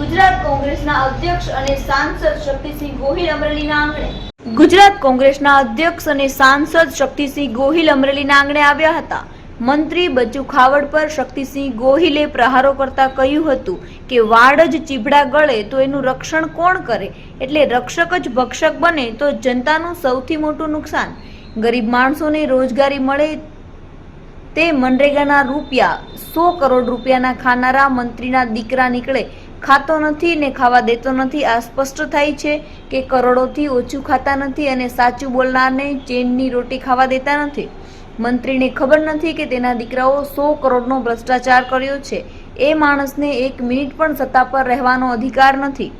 ગુજરાત કોંગ્રેસના અધ્યક્ષ અને સાંસદ શક્તિસિંહ ગોહિલ અમરેલીના આંગણે. ગુજરાત કોંગ્રેસના અધ્યક્ષ અને સાંસદ શક્તિસિંહ ગોહિલ અમરેલીના આંગણે આવ્યા હતા. મંત્રી બચુ ખાવડ પર શક્તિસિંહ ગોહિલે પ્રહારો કરતા કહ્યું હતું કે વાડ જ ચીભડા ગળે તો એનું રક્ષણ કોણ કરે? એટલે રક્ષક જ ભક્ષક બને તો જનતાનું સૌથી મોટું નુકસાન. ગરીબ માણસોને રોજગારી મળે તે મનરેગાના રૂપિયા સો કરોડ રૂપિયાના ખાનારા મંત્રીના દીકરા નીકળે ખાતો નથી ને ખાવા દેતો નથી. આ સ્પષ્ટ થાય છે કે કરોડોથી ઓછું ખાતા નથી અને સાચું બોલનારને ચેનની રોટી ખાવા દેતા નથી. મંત્રીને ખબર નથી કે તેના દીકરાઓ સો કરોડનો ભ્રષ્ટાચાર કર્યો છે. એ માણસને એક મિનિટ પણ સત્તા પર રહેવાનો અધિકાર નથી.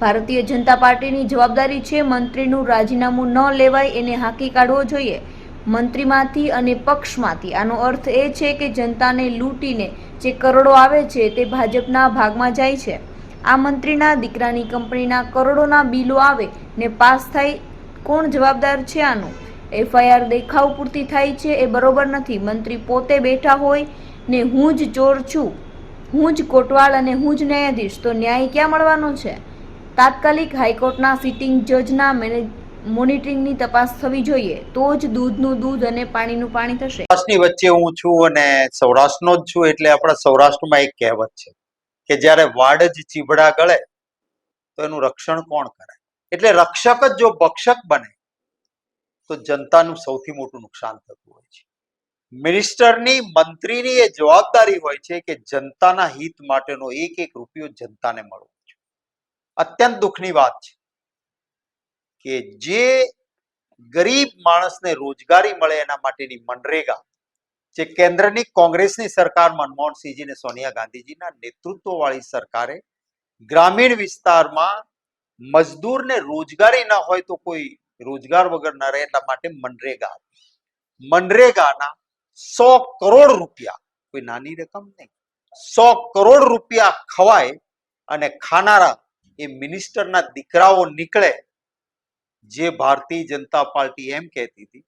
ભારતીય જનતા પાર્ટીની જવાબદારી છે મંત્રીનું રાજીનામું ન લેવાય એને હાંકી કાઢવો જોઈએ. મંત્રીમાંથી અને પક્ષમાંથી આનો અર્થ એ છે કે જનતાને લૂંટીને જે કરોડો આવે છે તે ભાજપના ભાગમાં જાય છે. આ મંત્રીના દીકરાની કંપનીના કરોડોના બિલો આવે ને પાસ થાય, કોણ જવાબદાર છે આનું? એફઆઈઆર દેખાવ પૂરતી થાય છે એ બરોબર નથી. મંત્રી પોતે બેઠા હોય ને હું જ ચોર છું. હું જ કોટવાલ અને હું જ ન્યાયાધીશ. તો ન્યાય ક્યાં મળવાનો છે? તાત્કાલિક હાઈકોર્ટના સિટિંગ જજના મેનેજ મોનિટરિંગની તપાસ થવી જોઈએ. તો જ દૂધનું દૂધ અને પાણીનું પાણી થશે. વચ્ચે હું છું અને સૌરાષ્ટ્રનો જ છું એટલે આપણા સૌરાષ્ટ્રમાં એક કહેવત છે. કે જ્યારે વાડ જ ચીબડા ગળે, તો એનું રક્ષણ કોણ કરે? એટલે રક્ષક જ જો બક્ષક બને, તો જનતાનું સૌથી મોટું નુકસાન થતું હોય છે. મિનિસ્ટરની, મંત્રીની એ જવાબદારી હોય છે કે જનતાના હિત માટેનો એક એક રૂપિયો જનતાને મળવો છે અત્યંત દુઃખની વાત છે કે જે ગરીબ માણસને રોજગારી મળે એના માટેની મનરેગા જે કેન્દ્રની કોંગ્રેસની સરકાર મનમોહનસિંહજી અને સોનિયા ગાંધીજીના નેતૃત્વવાળી સરકારે ગ્રામીણ વિસ્તારમાં મજદૂરને રોજગારી ન હોય તો કોઈ રોજગાર વગર ન રહે એટલા માટે મનરેગા મનરેગાના સો કરોડ રૂપિયા, કોઈ નાની રકમ નહીં, સો કરોડ રૂપિયા ખવાય અને ખાનારા એ મિનિસ્ટરના દીકરાઓ નીકળે, જે ભારતીય જનતા પાર્ટી એમ કહેતી હતી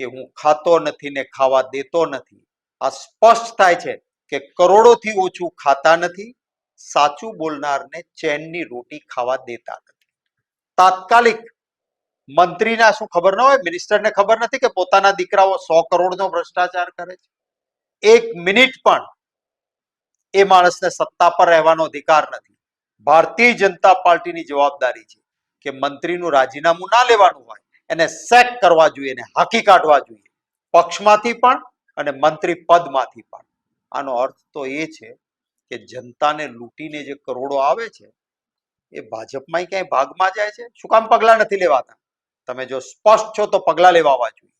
કે હું ખાતો નથી ને ખાવા દેતો નથી. આ સ્પષ્ટ થાય છે કે કરોડોથી ઓછું ખાતા નથી, સાચું બોલનારને ચેનની રોટી ખાવા દેતા નથી. તાત્કાલિક મંત્રીના શું ખબર ન હોય, મિનિસ્ટરને ખબર નથી કે પોતાના દીકરાઓ સો કરોડનો ભ્રષ્ટાચાર કરે છે? એક મિનિટ પણ એ માણસને સત્તા પર રહેવાનો અધિકાર નથી. ભારતીય જનતા પાર્ટીની જવાબદારી છે કે મંત્રીનું રાજીનામું ના લેવાનું હોય. એને સેક કરવા જોઈએ એને હાકી કાઢવા જોઈએ. પક્ષમાંથી પણ અને મંત્રી પદમાંથી પણ. આનો અર્થ તો એ છે કે જનતાને લૂંટીને જે કરોડો આવે છે, એ ભાજપમાં ક્યાંય ભાગમાં જાય છે? શું કામ પગલા નથી લેવાતા? તમે જો સ્પષ્ટ છો તો પગલા લેવાવા જોઈએ.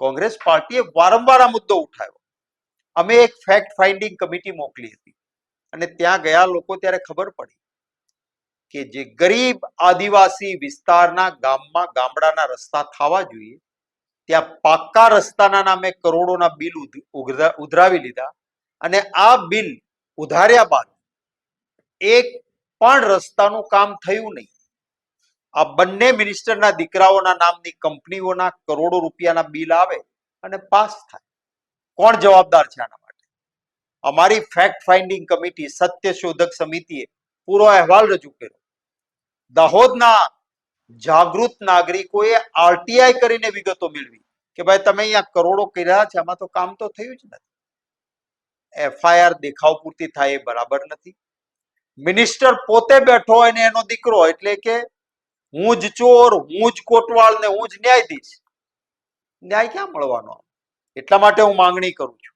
કોંગ્રેસ પાર્ટીએ વારંવાર આ મુદ્દો ઉઠાવ્યો. અમે એક ફેક્ટ ફાઇન્ડિંગ કમિટી મોકલી હતી. અને ત્યાં ગયા લોકો ત્યારે ખબર પડી કે જે ગરીબ આદિવાસી વિસ્તારના ગામમાં ગામડાના રસ્તા થવા જોઈએ, ત્યાં પાક્કા રસ્તાના નામે કરોડોના બિલ ઉધ- ઉઘરા- ઉઘરાવી લીધા અને આ બિલ ઉધાર્યા બાદ એક પણ રસ્તાનું કામ થયું નહીં. આ બંને મિનિસ્ટરના દીકરાઓના નામની કંપનીઓના કરોડો રૂપિયાના બિલ આવે અને પાસ થાય. કોણ જવાબદાર છે આના માટે? અમારી ફેક્ટ ફાઇન્ડિંગ કમિટી સત્ય શોધક સમિતિએ પૂરો અહેવાલ રજૂ કર્યો. દાહોદના જાગૃત નાગરિકોએ આરટીઆઈ કરીને વિગતો મેળવી કે ભાઈ તમે અહીંયા કરોડો કર્યા છે, આમાં તો કામ તો થયું જ નથી. એફઆઈઆર દેખાવ પૂરતી થાય એ બરાબર નથી. મિનિસ્ટર પોતે બેઠો હોય ને એનો દીકરો એટલે કે હું જ ચોર, હું જ કોટવાળ ને હું જ ન્યાયાધીશ, ન્યાય ક્યાં મળવાનો? એટલા માટે હું માંગણી કરું છું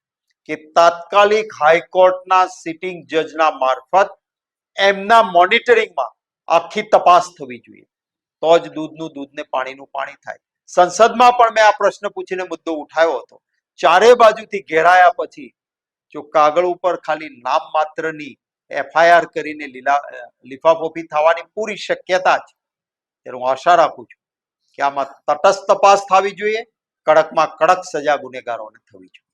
કે તાત્કાલિક હાઈકોર્ટના સિટિંગ જજના મારફત એમના મોનિટરિંગમાં આખી તપાસ થવી જોઈએ. તો જ દૂધનું દૂધ ને પાણીનું પાણી થાય. સંસદમાં પણ મેં આ પ્રશ્ન પૂછીને મુદ્દો ઉઠાવ્યો હતો. ચારે બાજુથી ઘેરાયા પછી જો કાગળ ઉપર ખાલી નામ માત્રની એફઆઈઆર કરીને લીલા લિફાફોફી થવાની પૂરી શક્યતા છે ત્યારે હું આશા રાખું છું કે આમાં તટસ્થ તપાસ થવી જોઈએ, કડકમાં કડક સજા ગુનેગારોને થવી જોઈએ.